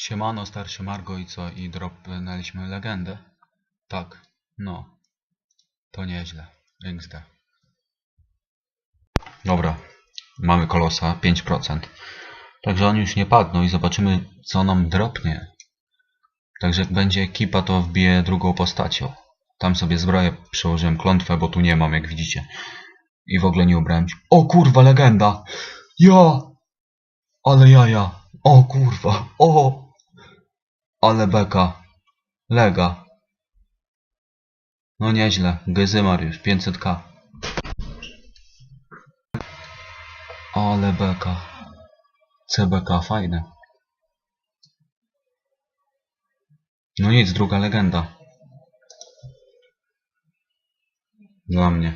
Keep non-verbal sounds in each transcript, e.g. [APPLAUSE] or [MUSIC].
Siemano, starszy Margo i co? I dropnęliśmy legendę? Tak, no. To nieźle. XD. Dobra. Mamy kolosa 5%. Także oni już nie padną i zobaczymy co nam dropnie. Także jak będzie ekipa to wbiję drugą postacią. Tam sobie zbroję przełożyłem klątwę, bo tu nie mam jak widzicie. I w ogóle nie ubrałem się. O kurwa, legenda! Ja! Ale jaja! O kurwa! O! Ale beka. Lega. No nieźle. Gezy już 500k. Ale beka. CBK fajne. No nic, druga legenda. Dla mnie.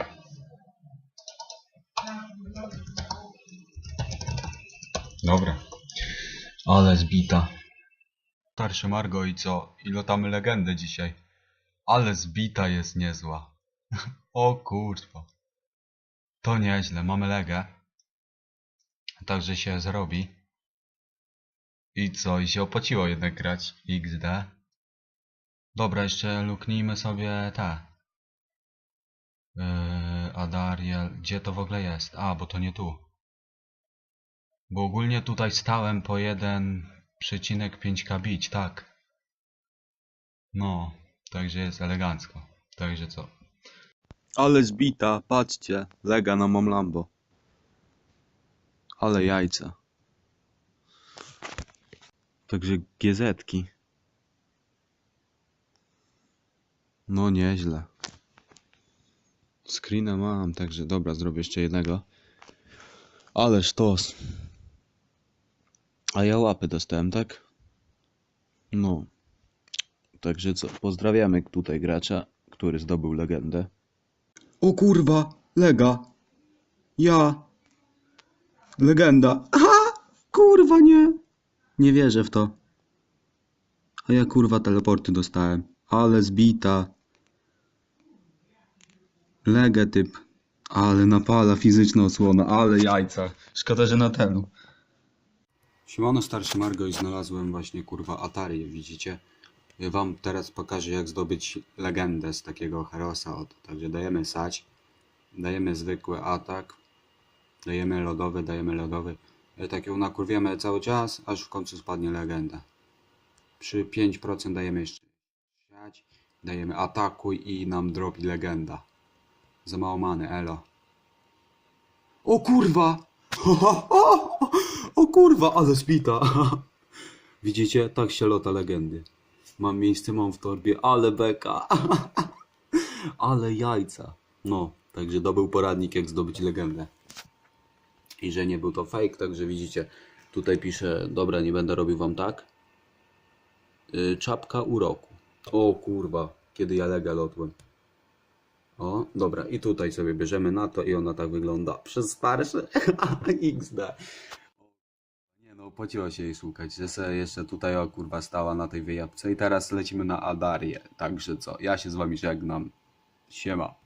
Dobra. Ale zbita. Starszy Margo i co? I lotamy legendę dzisiaj. Ale zbita jest niezła. [LAUGHS] o kurwa. To nieźle, mamy legę. Także się zrobi. I co? I się opłaciło jednak grać XD. Dobra, jeszcze luknijmy sobie te. Yy, Adariel. Gdzie to w ogóle jest? A, bo to nie tu. Bo ogólnie tutaj stałem po 1,5k bić, tak. No, także jest elegancko. Także co? Ale zbita, patrzcie, lega na mam Lambo. Ale jajca. Także GZ-ki. No nieźle. Screena mam, także dobra, zrobię jeszcze jednego. Ale sztos. A ja łapy dostałem, tak? No. Także co, pozdrawiamy tutaj gracza, który zdobył legendę. O kurwa, lega. Ja. Legenda. Aha, kurwa nie. Nie wierzę w to. A ja kurwa teleporty dostałem. Ale zbita. Legę typ. Ale napala fizyczna osłona, ale jajca. Szkoda, że na telu. Siemano starszy Margo i znalazłem właśnie kurwa Atari, widzicie? Wam teraz pokażę jak zdobyć legendę z takiego herosa. Od. Także dajemy sać, dajemy zwykły atak, dajemy lodowy, dajemy lodowy. I tak ją nakurwiamy cały czas, aż w końcu spadnie legenda. Przy 5% dajemy jeszcze siać, dajemy atakuj i nam dropi legenda. Za mało many, elo. O kurwa! [LAUGHS] O kurwa, ale spita! [LAUGHS] Widzicie? Tak się lota legendy. Mam miejsce, mam w torbie, ale beka. [LAUGHS] ale jajca. No, także dobył poradnik, jak zdobyć legendę. I że nie był to fake, także widzicie, tutaj pisze, dobra, nie będę robił wam tak. Yy, czapka uroku. O kurwa, kiedy ja lega lotłem. O, dobra, i tutaj sobie bierzemy na to i ona tak wygląda. Przez starszy [LAUGHS] XD. Opłaciło się jej szukać, że se jeszcze tutaj o kurwa stała na tej wyjapce i teraz lecimy na Adarię. Także co, ja się z wami żegnam. Siema.